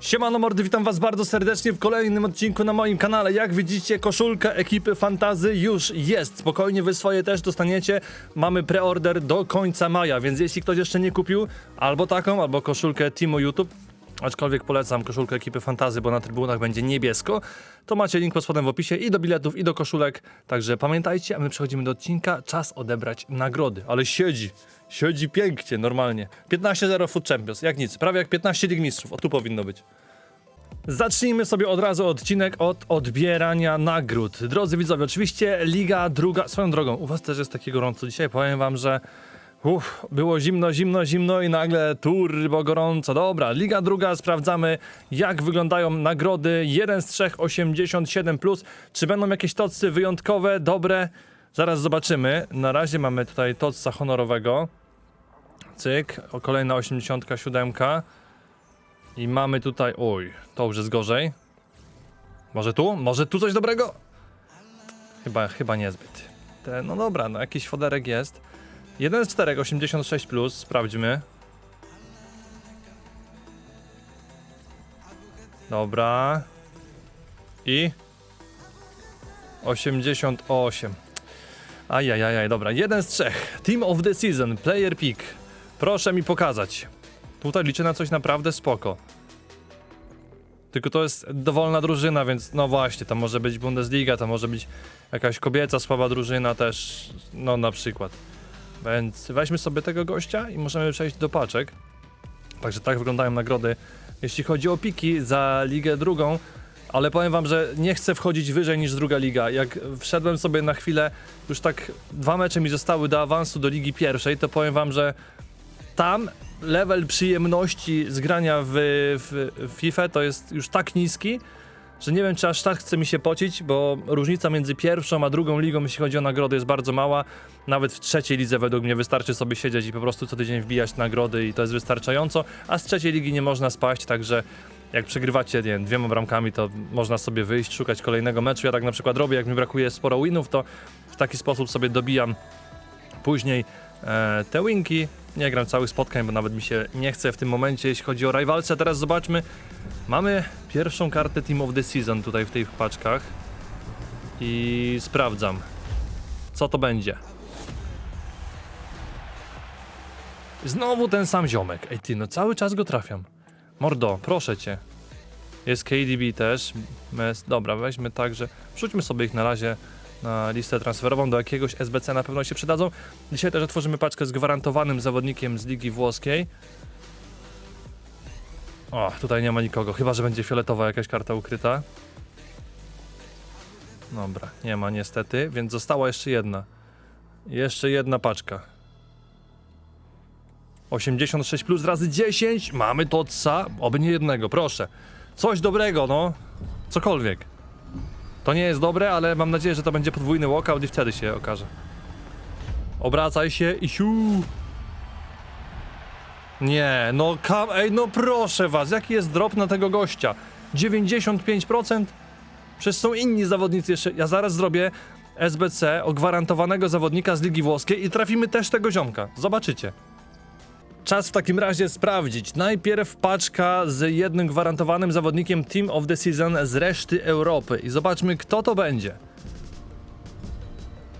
Siemano mordy, witam was bardzo serdecznie w kolejnym odcinku na moim kanale. Jak widzicie, koszulka ekipy Fantazy już jest. Spokojnie, wy swoje też dostaniecie. Mamy preorder do końca maja, więc jeśli ktoś jeszcze nie kupił albo taką, albo koszulkę Teamu YouTube, aczkolwiek polecam koszulkę ekipy Fantazy, bo na trybunach będzie niebiesko, to macie link pod spodem w opisie i do biletów, i do koszulek. Także pamiętajcie, a my przechodzimy do odcinka. Czas odebrać nagrody. Ale siedzi, siedzi pięknie, normalnie. 15-0 Food Champions, jak nic. Prawie jak 15 Lig Mistrzów. O, tu powinno być. Zacznijmy sobie od razu odcinek od odbierania nagród. Drodzy widzowie, oczywiście Liga druga. Swoją drogą, u was też jest takie gorąco dzisiaj. Powiem wam, że uff, było zimno, zimno, zimno i nagle turbo gorąco. Dobra, Liga druga, sprawdzamy jak wyglądają nagrody. 1 z 3, 87+. Plus. Czy będą jakieś tocy wyjątkowe, dobre? Zaraz zobaczymy. Na razie mamy tutaj tocca honorowego. Cyk, o, kolejna 87. I mamy tutaj. Oj, to już jest gorzej. Może tu? Może tu coś dobrego? Chyba, chyba niezbyt. Te, no dobra, no jakiś foderek jest. 1 z 4, 86, plus, sprawdźmy. Dobra. I. 88. Ajajajaj, dobra. Jeden z trzech. Team of the season, player pick. Proszę mi pokazać. Tutaj liczę na coś naprawdę spoko. Tylko to jest dowolna drużyna, więc no właśnie, tam może być Bundesliga, tam może być jakaś kobieca słaba drużyna też, no na przykład. Więc weźmy sobie tego gościa i możemy przejść do paczek. Także tak wyglądają nagrody, jeśli chodzi o piki za ligę drugą. Ale powiem wam, że nie chcę wchodzić wyżej niż druga liga. Jak wszedłem sobie na chwilę, już tak dwa mecze mi zostały do awansu do ligi pierwszej, to powiem wam, że tam level przyjemności z grania w, w, w FIFA to jest już tak niski, że nie wiem, czy aż tak chce mi się pocić, bo różnica między pierwszą a drugą ligą, jeśli chodzi o nagrody, jest bardzo mała. Nawet w trzeciej lidze według mnie wystarczy sobie siedzieć i po prostu co tydzień wbijać nagrody i to jest wystarczająco, a z trzeciej ligi nie można spaść, także jak przegrywacie nie, wiem, dwiema bramkami, to można sobie wyjść, szukać kolejnego meczu. Ja tak na przykład robię, jak mi brakuje sporo winów, to w taki sposób sobie dobijam później te winki. Nie gram całych spotkań, bo nawet mi się nie chce w tym momencie, jeśli chodzi o rywalce. Teraz zobaczmy. Mamy pierwszą kartę Team of the Season tutaj w tych paczkach. I sprawdzam, co to będzie. Znowu ten sam ziomek. Ej ty, no cały czas go trafiam. Mordo, proszę cię. Jest KDB też. Dobra, weźmy także. Wrzućmy sobie ich na razie na listę transferową do jakiegoś SBC na pewno się przydadzą. Dzisiaj też otworzymy paczkę z gwarantowanym zawodnikiem z ligi włoskiej. O, tutaj nie ma nikogo, chyba że będzie fioletowa jakaś karta ukryta. Dobra, nie ma niestety, więc została jeszcze jedna. Jeszcze jedna paczka. 86 plus razy 10. Mamy totsa, oby nie jednego, proszę. Coś dobrego, no. Cokolwiek. To nie jest dobre, ale mam nadzieję, że to będzie podwójny walkout i wtedy się okaże. Obracaj się i siu. Nie, no kam, ej, no proszę was, jaki jest drop na tego gościa? 95%? Przecież są inni zawodnicy jeszcze. Ja zaraz zrobię SBC o gwarantowanego zawodnika z Ligi Włoskiej i trafimy też tego ziomka. Zobaczycie. Czas w takim razie sprawdzić. Najpierw paczka z jednym gwarantowanym zawodnikiem Team of the Season z reszty Europy. I zobaczmy, kto to będzie.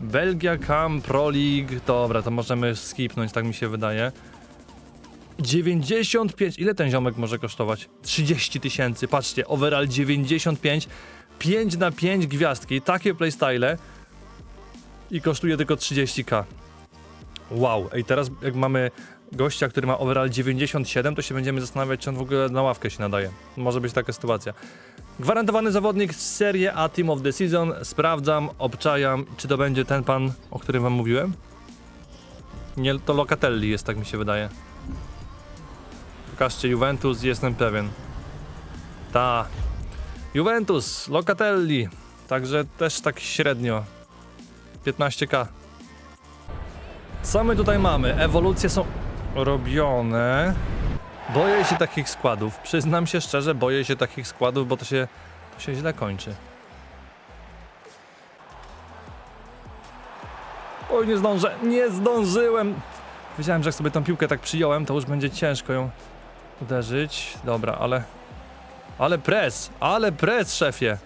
Belgia Cam Pro League. Dobra, to możemy skipnąć, tak mi się wydaje. 95. Ile ten ziomek może kosztować? 30 tysięcy. Patrzcie, overall 95. 5 na 5 gwiazdki. Takie playstyle. I kosztuje tylko 30k. Wow, ej, teraz jak mamy gościa, który ma overall 97, to się będziemy zastanawiać, czy on w ogóle na ławkę się nadaje. Może być taka sytuacja. Gwarantowany zawodnik z serii A Team of the Season. Sprawdzam, obczajam, czy to będzie ten pan, o którym wam mówiłem. Nie, to Locatelli jest, tak mi się wydaje. Pokażcie Juventus, jestem pewien. Ta. Juventus, Locatelli. Także też tak średnio. 15k. Co my tutaj mamy? Ewolucje są robione. Boję się takich składów. Przyznam się szczerze, boję się takich składów, bo to się, to się źle kończy. Oj, nie zdążę, nie zdążyłem. Wiedziałem, że jak sobie tą piłkę tak przyjąłem, to już będzie ciężko ją uderzyć. Dobra, ale Ale pres, ale pres, szefie.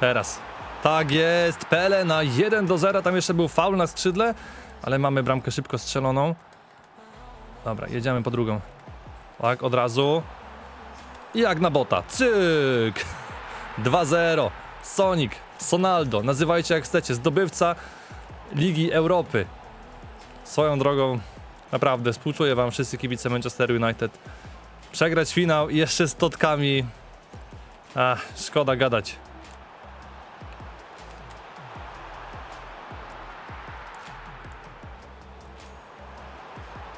Teraz. Tak jest, Pele na 1 do 0, tam jeszcze był faul na skrzydle, ale mamy bramkę szybko strzeloną. Dobra, jedziemy po drugą. Tak, od razu. I jak na bota. Cyk! 2-0. Sonic, Sonaldo, nazywajcie jak chcecie, zdobywca Ligi Europy. Swoją drogą, naprawdę współczuję wam wszyscy kibice Manchester United. Przegrać finał jeszcze z totkami. Ach, szkoda gadać.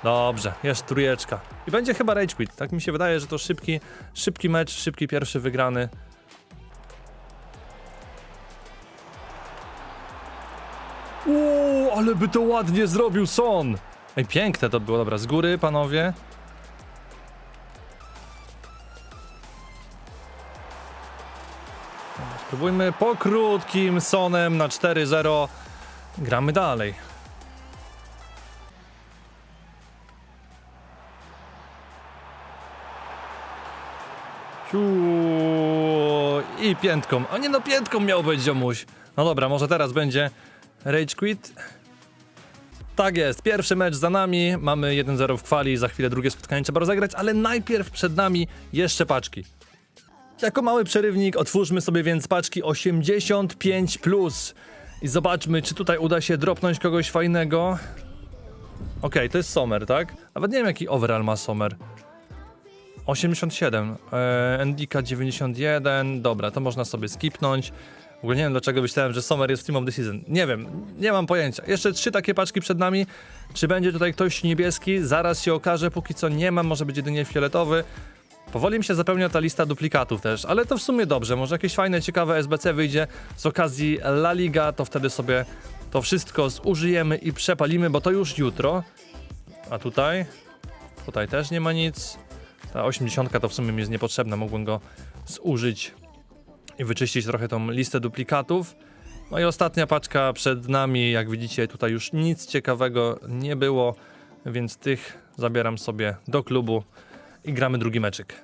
Dobrze, jest trójeczka. I będzie chyba rage quit. Tak mi się wydaje, że to szybki, szybki mecz, szybki pierwszy wygrany. Uuu, ale by to ładnie zrobił Son! Ej, piękne to było, dobra, z góry, panowie. Spróbujmy po krótkim Sonem na 4-0. Gramy dalej. I piętką. A nie no, piętką miał być ziomuś. No dobra, może teraz będzie Rage Quit. Tak jest, pierwszy mecz za nami, mamy 1-0 w kwali, za chwilę drugie spotkanie trzeba rozegrać, ale najpierw przed nami jeszcze paczki. Jako mały przerywnik otwórzmy sobie więc paczki 85+. Plus. I zobaczmy, czy tutaj uda się dropnąć kogoś fajnego. Okej, to jest Sommer, tak? Nawet nie wiem, jaki overall ma Sommer. 87, e, Endika 91, dobra, to można sobie skipnąć. W ogóle nie wiem dlaczego myślałem, że Sommer jest w Team of the Season. Nie wiem, nie mam pojęcia. Jeszcze trzy takie paczki przed nami. Czy będzie tutaj ktoś niebieski? Zaraz się okaże, póki co nie mam, może być jedynie fioletowy. Powoli mi się zapełnia ta lista duplikatów też, ale to w sumie dobrze. Może jakieś fajne, ciekawe SBC wyjdzie z okazji La Liga, to wtedy sobie to wszystko zużyjemy i przepalimy, bo to już jutro. A tutaj? Tutaj też nie ma nic. Ta 80 to w sumie mi jest niepotrzebna, mógłbym go zużyć i wyczyścić trochę tą listę duplikatów. No i ostatnia paczka przed nami, jak widzicie tutaj już nic ciekawego nie było, więc tych zabieram sobie do klubu i gramy drugi meczyk.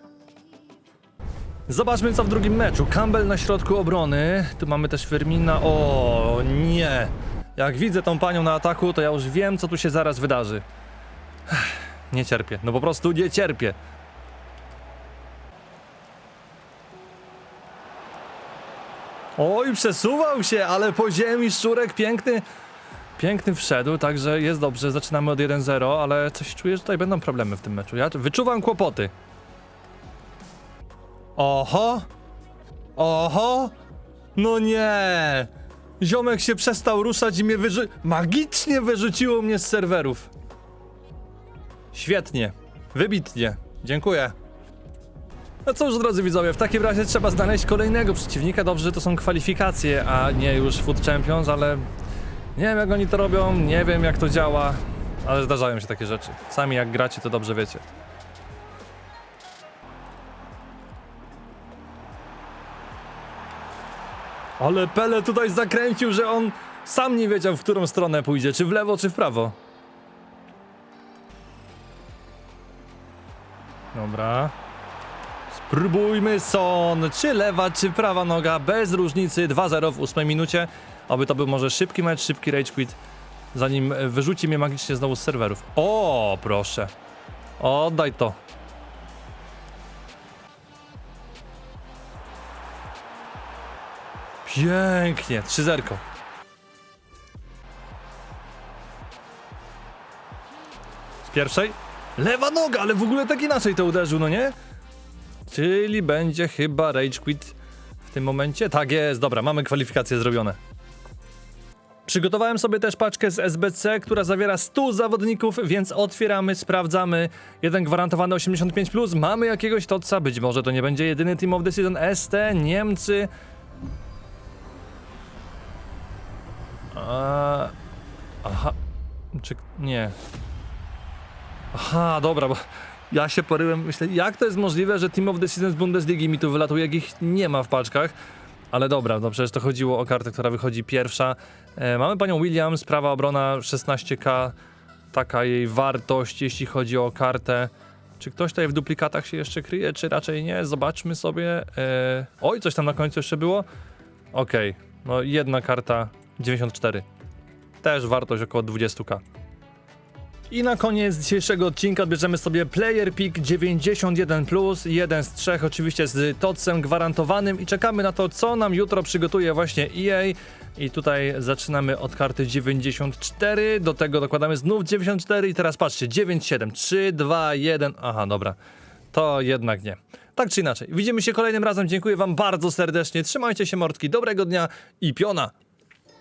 Zobaczmy co w drugim meczu. Campbell na środku obrony, tu mamy też Firmina. O nie! Jak widzę tą panią na ataku, to ja już wiem co tu się zaraz wydarzy. Nie cierpię, no po prostu nie cierpię. Oj, przesuwał się, ale po ziemi szczurek piękny. Piękny wszedł, także jest dobrze. Zaczynamy od 1-0, ale coś czuję, że tutaj będą problemy w tym meczu. Ja wyczuwam kłopoty. Oho! Oho! No nie! Ziomek się przestał ruszać i mnie wyrzu... Magicznie wyrzuciło mnie z serwerów. Świetnie. Wybitnie. Dziękuję. No cóż, drodzy widzowie, w takim razie trzeba znaleźć kolejnego przeciwnika. Dobrze, że to są kwalifikacje, a nie już Food Champions, ale nie wiem jak oni to robią, nie wiem jak to działa, ale zdarzają się takie rzeczy. Sami jak gracie, to dobrze wiecie. Ale Pele tutaj zakręcił, że on sam nie wiedział, w którą stronę pójdzie, czy w lewo, czy w prawo. Dobra. Spróbujmy Son, czy lewa, czy prawa noga, bez różnicy, 2-0 w 8 minucie. Oby to był może szybki mecz, szybki rage quit, zanim wyrzuci mnie magicznie znowu z serwerów. O, proszę. Oddaj to. Pięknie, 3-0. Z pierwszej? Lewa noga, ale w ogóle tak inaczej to uderzył, no nie? Czyli będzie chyba Rage Quit w tym momencie? Tak jest, dobra, mamy kwalifikacje zrobione. Przygotowałem sobie też paczkę z SBC, która zawiera 100 zawodników, więc otwieramy, sprawdzamy. Jeden gwarantowany 85+, mamy jakiegoś totca, być może to nie będzie jedyny Team of the Season ST, Niemcy. Aha, czy... nie. Aha, dobra, bo ja się poryłem, myślę, jak to jest możliwe, że Team of Season z Bundesligi mi tu wylatuje, jak ich nie ma w paczkach. Ale dobra, no przecież to chodziło o kartę, która wychodzi pierwsza. E, mamy panią Williams, prawa obrona 16k. taka jej wartość, jeśli chodzi o kartę. Czy ktoś tutaj w duplikatach się jeszcze kryje, czy raczej nie? Zobaczmy sobie. E, oj, coś tam na końcu jeszcze było? Okej, no jedna karta 94. Też wartość około 20k. I na koniec dzisiejszego odcinka odbierzemy sobie Player Pick 91, jeden z trzech, oczywiście z tocem gwarantowanym, i czekamy na to, co nam jutro przygotuje właśnie EA. I tutaj zaczynamy od karty 94, do tego dokładamy znów 94, i teraz patrzcie, 97, 3, 2, 1. Aha, dobra, to jednak nie. Tak czy inaczej, widzimy się kolejnym razem. Dziękuję Wam bardzo serdecznie. Trzymajcie się, mordki, dobrego dnia i piona!